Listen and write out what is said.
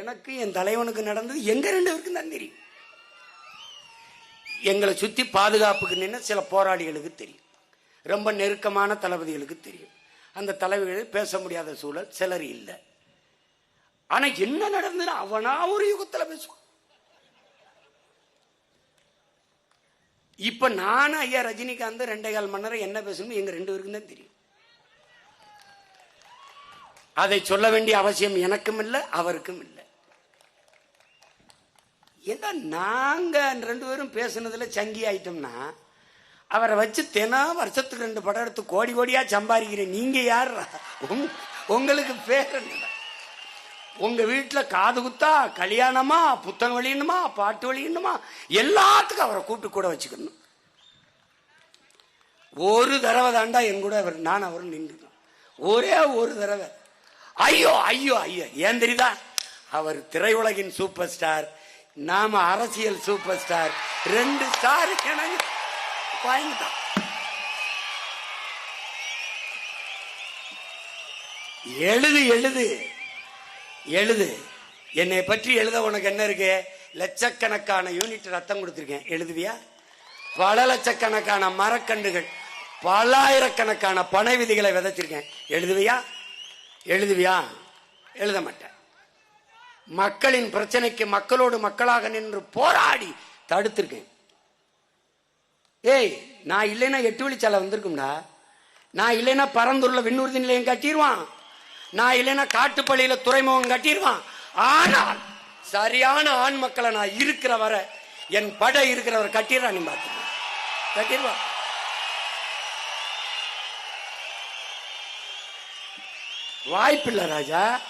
எனக்கு என் தலைவனுக்கு நடந்தது எங்க ரெண்டு பேருக்கும் தான் தெரியும். எங்களை சுத்தி பாதுகாப்புக்கு நின்று சில போராளிகளுக்கு தெரியும். ரொம்ப நெருக்கமான தளபதிகளுக்கு தெரியும். அந்த தலைவர்கள் பேச முடியாத சூழல் சிலர் இல்லை. ஆனா என்ன நடந்தது அவனா ஒரு யுகத்துல பேசுவான். இப்ப நானும் ஐயா ரஜினிகாந்த் ரெண்டே கால் மணி நேரம் என்ன பேசணும் எங்க ரெண்டு பேருக்கும் தான் தெரியும். அதை சொல்ல வேண்டிய அவசியம் எனக்கும் இல்லை அவருக்கும் இல்லை. ஏன்னா நாங்கள் ரெண்டு பேரும் பேசுனதில் சங்கி ஆயிட்டோம்னா அவரை வச்சு தினம் வருஷத்துக்கு ரெண்டு படம் எடுத்து கோடி கோடியாக சம்பாதிக்கிறேன். நீங்கள் யார் உங்களுக்கு பேர் என்ன? உங்கள் வீட்டில் காது குத்தா கல்யாணமா புத்தகம் வெளியணுமா பாட்டு வெளியணுமா எல்லாத்துக்கும் அவரை கூட்டு கூட வச்சுக்கணும். ஒரு தடவை தாண்டா என் கூட அவர் நான் அவரும் நின்று ஒரே ஒரு தடவை. ஐயோ ஐயோ ஐயோ ஏன் தெரியுதா? அவர் திரையுலகின் சூப்பர் ஸ்டார் நாம அரசியல் சூப்பர் ஸ்டார். ரெண்டு ஸ்டார் எனக்கு வாங்கிட்டான் எழுது எழுது. எழுது. என்னை பற்றி எழுத உனக்கு என்ன இருக்கு? லட்சக்கணக்கான யூனிட் ரத்தம் கொடுத்துருக்கேன். எழுதுவியா? பல லட்சக்கணக்கான மரக்கண்டுகள் பல்லாயிரக்கணக்கான பனை விதிகளை விதைச்சிருக்கேன். எழுதுவியா? எழுதுவியா? எழுத மாட்டேன். மக்களின் பிரச்சனைக்கு மக்களோடு மக்களாக நின்று போராடி தடுத்திருக்கேன். ஏய் நான் இல்லைன்னா எட்டு வழிச்சாலை வந்திருக்கும்டா. நான் இல்லைன்னா பரந்தூர்ல விண்ணூர்தி நிலையம் கட்டிடுவான் நான் இல்லைன்னா காட்டுப்பள்ளியில துறைமுகம் கட்டிடுவான் ஆனால் சரியான ஆண் மக்களை நான் இருக்கிற வரை என் படை இருக்கிறவர் கட்டிடுறான் நீ பார்த்து. கட்டிடுவான் வாய்ப்பில்லை ராஜா.